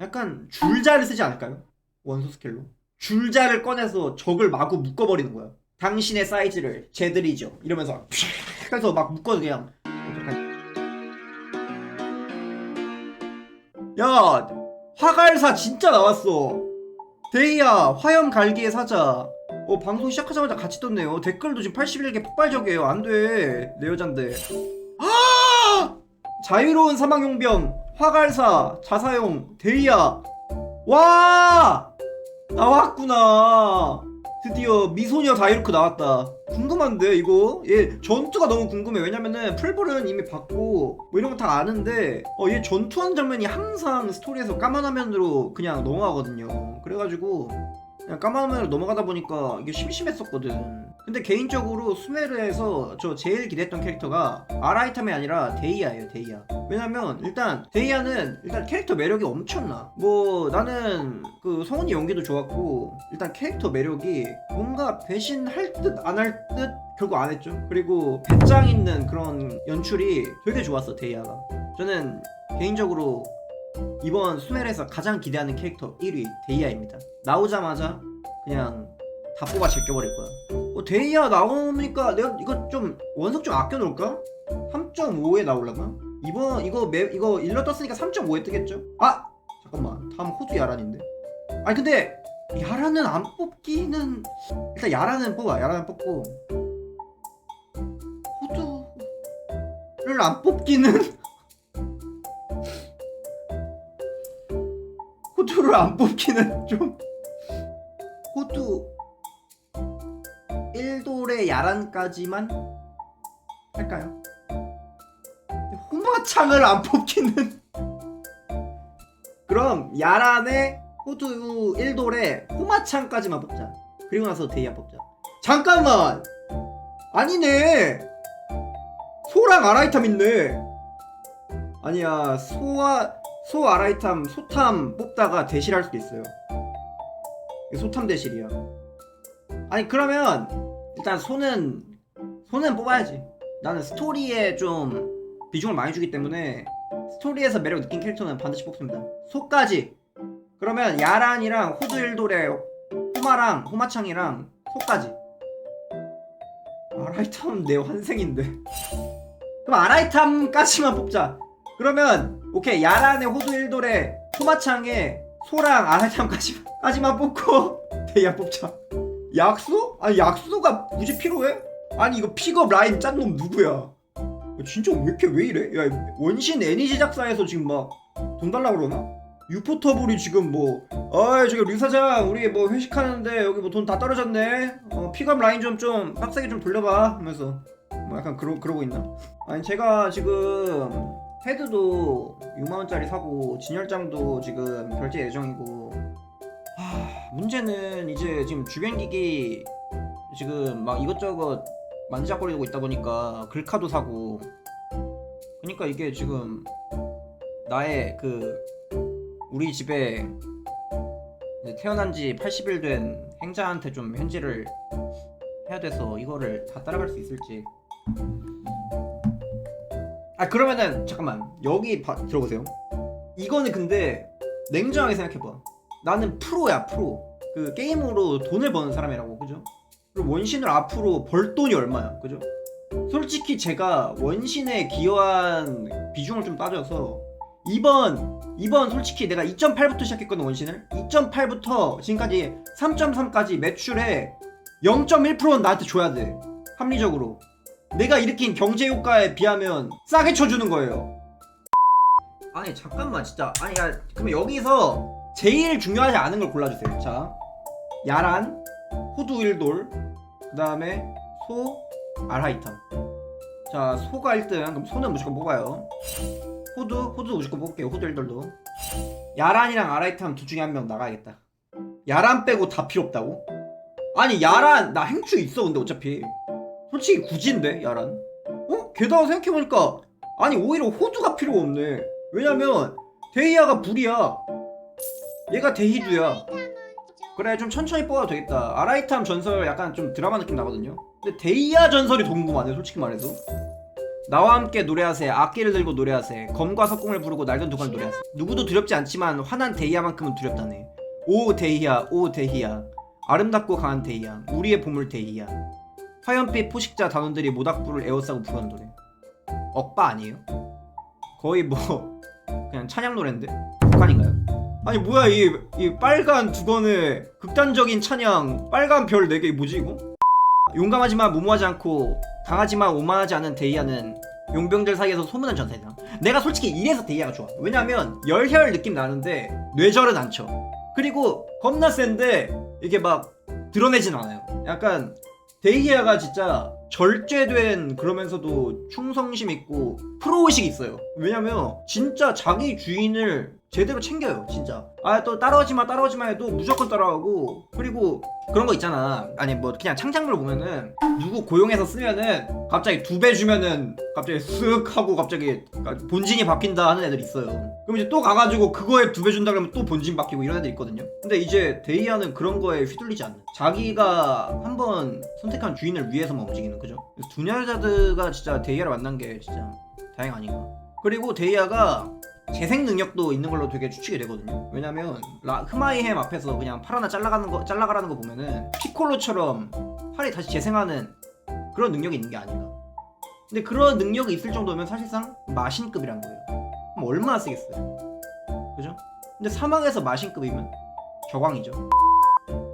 약간 줄자를 쓰지 않을까요? 원소 스킬로. 줄자를 꺼내서 적을 마구 묶어버리는 거야 당신의 사이즈를 재드리죠. 이러면서 해서 막 묶어서 그냥 야 화갈사 진짜 나왔어. 데이야 화염 갈기의 사자. 어 방송 시작하자마자 같이 떴네요. 댓글도 지금 81개 폭발적이에요. 안돼. 내 여잔데. 아 자유로운 사망용병 화갈사 자사용 데이야. 와! 나왔구나. 드디어 미소녀 다이루크 나왔다. 궁금한데 이거? 얘 전투가 너무 궁금해. 왜냐면은 풀볼은 이미 봤고 뭐 이런 거 다 아는데 어 얘 전투하는 장면이 항상 스토리에서 까만 화면으로 그냥 넘어가거든요. 그래가지고 그냥 까만 화면으로 넘어가다 보니까 이게 심심했었거든 근데 개인적으로 스메르에서 저 제일 기대했던 캐릭터가 아라이탐이 아니라 데이아예요 데이아. 왜냐면 일단 데이아는 일단 캐릭터 매력이 엄청나. 뭐 나는 그 성훈이 연기도 좋았고 일단 캐릭터 매력이 뭔가 배신할 듯 안 할 듯 결국 안 했죠. 그리고 배짱 있는 그런 연출이 되게 좋았어 데이아가. 저는 개인적으로 이번 수멜에서 가장 기대하는 캐릭터 1위 데이아입니다. 나오자마자 그냥 다 뽑아 제껴버릴 거야 어, 데이아 나오니까 내가 이거 좀 원석 좀 아껴 놓을까? 3.5에 나올라나? 이번 이거 매, 이거 일러 떴으니까 3.5에 뜨겠죠? 아! 잠깐만 다음 호두 야란인데 아니 근데 야란은 안 뽑기는 일단 야란은 뽑아 야란은 뽑고 호두를 안 뽑기는 호두를 안 뽑기는 좀 호두 1돌의 야란까지만 할까요? 호마창을 안 뽑기는 그럼 야란의 호두 1돌에 호마창까지만 뽑자. 그리고 나서 데이아 뽑자. 잠깐만! 아니네! 소랑 아라이탐 있네. 아니야 소와 소 아라이탐 소탐 뽑다가 대실할 수도 있어요. 소탐 대실이야. 아니 그러면 일단 소는 소는 뽑아야지. 나는 스토리에 좀 비중을 많이 주기 때문에 스토리에서 매력 느낀 캐릭터는 반드시 뽑습니다. 소까지. 그러면 야란이랑 호두일돌의 호마랑 호마창이랑 소까지. 아라이탐은 내 환생인데. 그럼 아라이탐까지만 뽑자. 그러면 오케이 야란의 호두일돌의 호마창의 소랑 아라이탐까지 까지만 뽑고 대야 뽑자 약수? 아니 약수가 굳이 필요해? 아니 이거 픽업 라인 짠 놈 누구야? 진짜 왜 이렇게 왜 이래? 야 원신 애니 제작사에서 지금 막 돈 달라 그러나? 유포터블이 지금 뭐 어이 저기 류 사장 우리 뭐 회식하는데 여기 뭐 돈 다 떨어졌네 어 픽업 라인 좀좀 빡세게 좀 돌려봐 하면서 뭐 약간 그러, 그러고 있나? 아니 제가 지금 헤드도 6만원짜리 사고 진열장도 지금 결제 예정이고 하, 문제는 이제 지금 주변기기 지금 막 이것저것 만지작거리고 있다 보니까 글카도 사고. 그러니까 이게 지금 나의 그 우리 집에 태어난 지 80일 된 행자한테 좀 현질을 해야 돼서 이거를 다 따라갈 수 있을지. 아 그러면은 잠깐만. 여기 봐, 들어보세요. 이거는 근데 냉정하게 생각해봐 나는 프로야 프로. 그 게임으로 돈을 버는 사람이라고 그죠? 그리고 원신을 앞으로 벌 돈이 얼마야 그죠? 솔직히 제가 원신에 기여한 비중을 좀 따져서 이번 이번 솔직히 내가 2.8부터 시작했거든 원신을. 2.8부터 지금까지 3.3까지 매출의 0.1%는 나한테 줘야 돼 합리적으로. 내가 일으킨 경제 효과에 비하면 싸게 쳐주는 거예요. 아니 잠깐만 진짜. 아니 야 그러면 여기서 제일 중요하지 않은 걸 골라주세요. 자 야란 호두 일돌 그 다음에 소 알하이탐 자 소가 1등. 그럼 소는 무조건 뽑아요. 호두 호두 무조건 뽑을게요. 호두 일돌도. 야란이랑 아라이탐 둘 중에 한 명 나가야겠다. 야란 빼고 다 필요 없다고? 아니 야란 나 행추 있어 근데 어차피. 솔직히 굳인데 야란. 어? 게다가 생각해보니까 아니 오히려 호두가 필요가 없네. 왜냐면 데이아가 불이야 얘가 데이주야. 그래 좀 천천히 뽑아도 되겠다. 아라이탐 전설 약간 좀 드라마 느낌 나거든요. 근데 데이아 전설이 더 궁금하네 솔직히 말해서 나와 함께 노래하세 악기를 들고 노래하세 검과 석궁을 부르고 날던 두건 노래하세 누구도 두렵지 않지만 화난 데이아만큼은 두렵다네. 오 데이아 오 데이아 아름답고 강한 데이아 우리의 보물 데이아 화염빛 포식자 단원들이 모닥불을 에워싸고 부르는 노래. 억바 아니에요? 거의 뭐 그냥 찬양 노래인데? 북한인가요? 아니 뭐야 이, 이 빨간 두건의 극단적인 찬양 빨간 별 4개 뭐지 이거? 용감하지만 무모하지 않고 강하지만 오만하지 않은 데이아는 용병들 사이에서 소문난 전사이다. 내가 솔직히 이래서 데이아가 좋아. 왜냐면 열혈 느낌 나는데 뇌절은 않죠. 그리고 겁나 센데 이게 막 드러내진 않아요. 약간 데이아가 진짜 절제된 그러면서도 충성심 있고 프로의식이 있어요. 왜냐면 진짜 자기 주인을 제대로 챙겨요, 진짜. 아 또 따라오지 마, 따라오지 마 해도 무조건 따라가고 그리고 그런 거 있잖아. 아니 뭐 그냥 창작물 보면은 누구 고용해서 쓰면은 갑자기 두 배 주면은 갑자기 쓱 하고 갑자기 본진이 바뀐다 하는 애들 있어요. 그럼 이제 또 가가지고 그거에 두 배 준다 그러면 또 본진 바뀌고 이런 애들 있거든요. 근데 이제 데이아는 그런 거에 휘둘리지 않는. 자기가 한번 선택한 주인을 위해서만 움직이는 거죠. 그래서 두냐르자드가 진짜 데이아를 만난 게 진짜 다행 아닌가. 그리고 데이아가 재생 능력도 있는 걸로 되게 추측이 되거든요. 왜냐면 라, 흐마이햄 앞에서 그냥 팔 하나 잘라가는 거 잘라가라는 거 보면은 피콜로처럼 팔이 다시 재생하는 그런 능력이 있는 게 아닌가. 근데 그런 능력이 있을 정도면 사실상 마신급이란 거예요. 그럼 얼마나 쓰겠어요? 그죠? 근데 사망에서 마신급이면 저광이죠.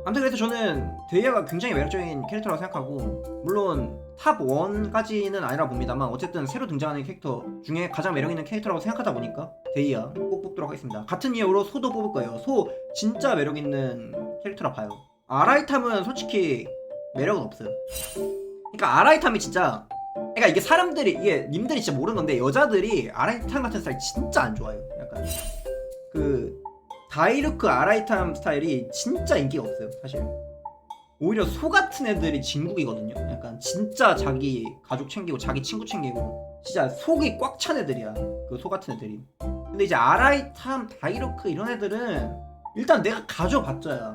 아무튼 그래서 저는 데이아가 굉장히 매력적인 캐릭터라고 생각하고 물론 탑 1까지는 아니라 봅니다만 어쨌든 새로 등장하는 캐릭터 중에 가장 매력 있는 캐릭터라고 생각하다 보니까 데이아 꼭 뽑도록 하겠습니다. 같은 이유로 소도 뽑을 거예요. 소 진짜 매력 있는 캐릭터라 봐요. 아라이탐은 솔직히 매력은 없어요. 그러니까 아라이탐이 진짜 그러니까 이게 사람들이 이게 님들이 진짜 모르는 건데 여자들이 아라이탐 같은 스타일 진짜 안 좋아해요. 약간 그 다이르크 아라이탐 스타일이 진짜 인기가 없어요, 사실. 오히려 소 같은 애들이 진국이거든요. 약간 진짜 자기 가족 챙기고 자기 친구 챙기고 진짜 속이 꽉 찬 애들이야. 그 소 같은 애들이. 근데 이제 아라이탐, 다이르크 이런 애들은 일단 내가 가져봤자야.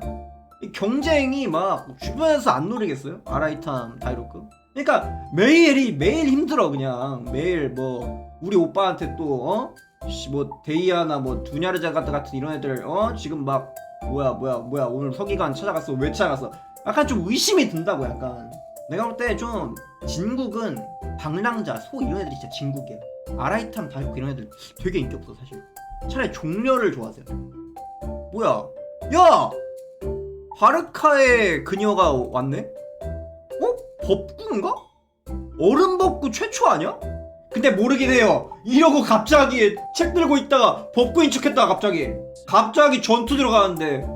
이 경쟁이 막 주변에서 안 노리겠어요? 아라이탐, 다이르크? 그러니까 매일이 매일 힘들어 그냥 매일 뭐 우리 오빠한테 또 어? 씨, 뭐 데이아나 뭐 두냐르자 같은 이런 애들 어 지금 막 뭐야 뭐야 뭐야 오늘 서기관 찾아갔어 왜 찾아갔어 약간 좀 의심이 든다고 약간. 내가 볼 때 좀 진국은 방랑자 소 이런 애들이 진짜 진국이야. 아라이탐 다이크 이런 애들 되게 인기 없어 사실. 차라리 종려를 좋아하세요. 뭐야? 야! 바르카의 그녀가 왔네? 어? 법구인가? 얼음 법구 최초 아니야? 근데 모르긴 해요. 이러고 갑자기 책 들고 있다가 법구인 척했다가 갑자기. 갑자기 전투 들어가는데.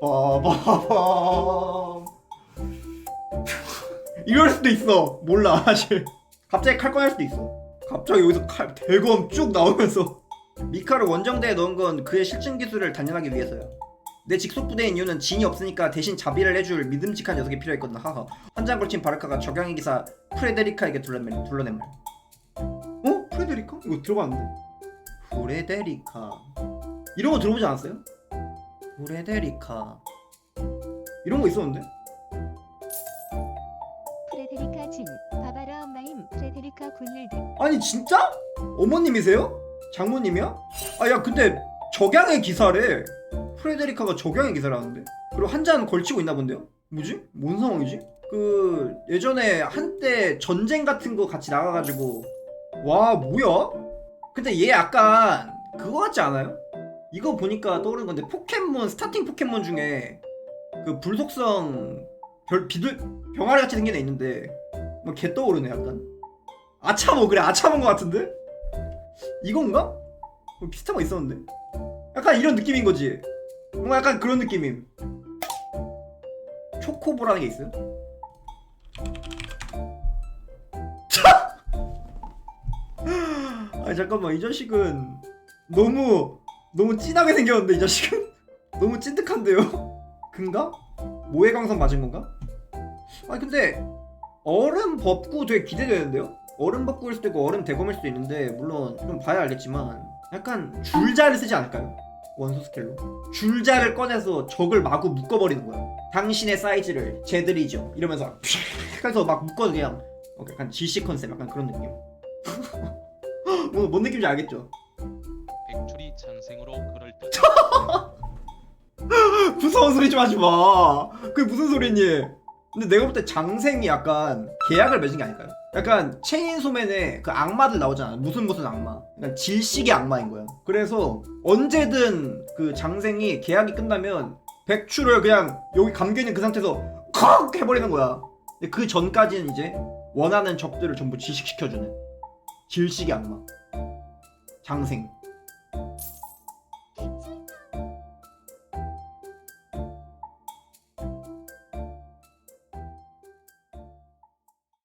빠바밤 이럴 수도 있어. 몰라 사실. 갑자기 칼 꺼낼 수도 있어. 갑자기 여기서 칼 대검 쭉 나오면서 미카를 원정대에 넣은 건 그의 실증 기술을 단련하기 위해서야. 내 직속 부대인 이유는 진이 없으니까 대신 자비를 해줄 믿음직한 녀석이 필요했거든. 하하. 한장 걸친 바르카가 적양의 기사 프레데리카에게 둘러낸, 둘러낸 말. 어? 프레데리카? 이거 들어봤는데? 프레데리카 이런 거 들어보지 않았어요? 프레데리카 이런 거 있었는데? 아니 진짜? 어머님이세요? 장모님이야? 아 야 근데 적양의 기사래 프레데리카가 적양의 기사라는데 그리고 한 잔 걸치고 있나 본데요? 뭐지? 뭔 상황이지? 그 예전에 한때 전쟁 같은 거 같이 나가가지고 와 뭐야? 근데 얘 약간 그거 같지 않아요? 이거 보니까 떠오르는 건데 포켓몬 스타팅 포켓몬 중에 그 불속성 별 비둘 병아리 같이 생긴 애 있는데 뭐개 떠오르네 약간 아차모 그래 아차모인 것 같은데 이건가? 뭐 비슷한 거 있었는데 약간 이런 느낌인 거지 뭔가 약간 그런 느낌임 초코보라는 게 있어요? 아니 잠깐만 이 자식은 너무 너무 진하게 생겼는데 이 자식은 너무 찐득한데요? 근가? 모해광선 맞은 건가? 아니 근데 얼음 법구 되게 기대되는데요? 얼음 법구일 수도 있고 얼음 대검일 수도 있는데 물론 좀 봐야 알겠지만 약간 줄자를 쓰지 않을까요? 원소 스킬로 줄자를 꺼내서 적을 마구 묶어버리는 거야 당신의 사이즈를 제들이죠 이러면서 픽 해서 막 묶어서 그냥 어, 약간 GC 컨셉 약간 그런 느낌 뭐, 뭔 느낌인지 알겠죠? 백출이 장생으로 그럴 듯. 무서운 소리 좀 하지 마. 그게 무슨 소리니? 근데 내가 볼 때 장생이 약간 계약을 맺은 게 아닐까요? 약간 체인소맨에 그 악마들 나오잖아. 무슨 무슨 악마. 그러니까 질식의 악마인 거야. 그래서 언제든 그 장생이 계약이 끝나면 백추를 그냥 여기 감겨 있는 그 상태에서 컥 해버리는 거야. 근데 그 전까지는 이제 원하는 적들을 전부 질식시켜주는 질식의 악마. 장생.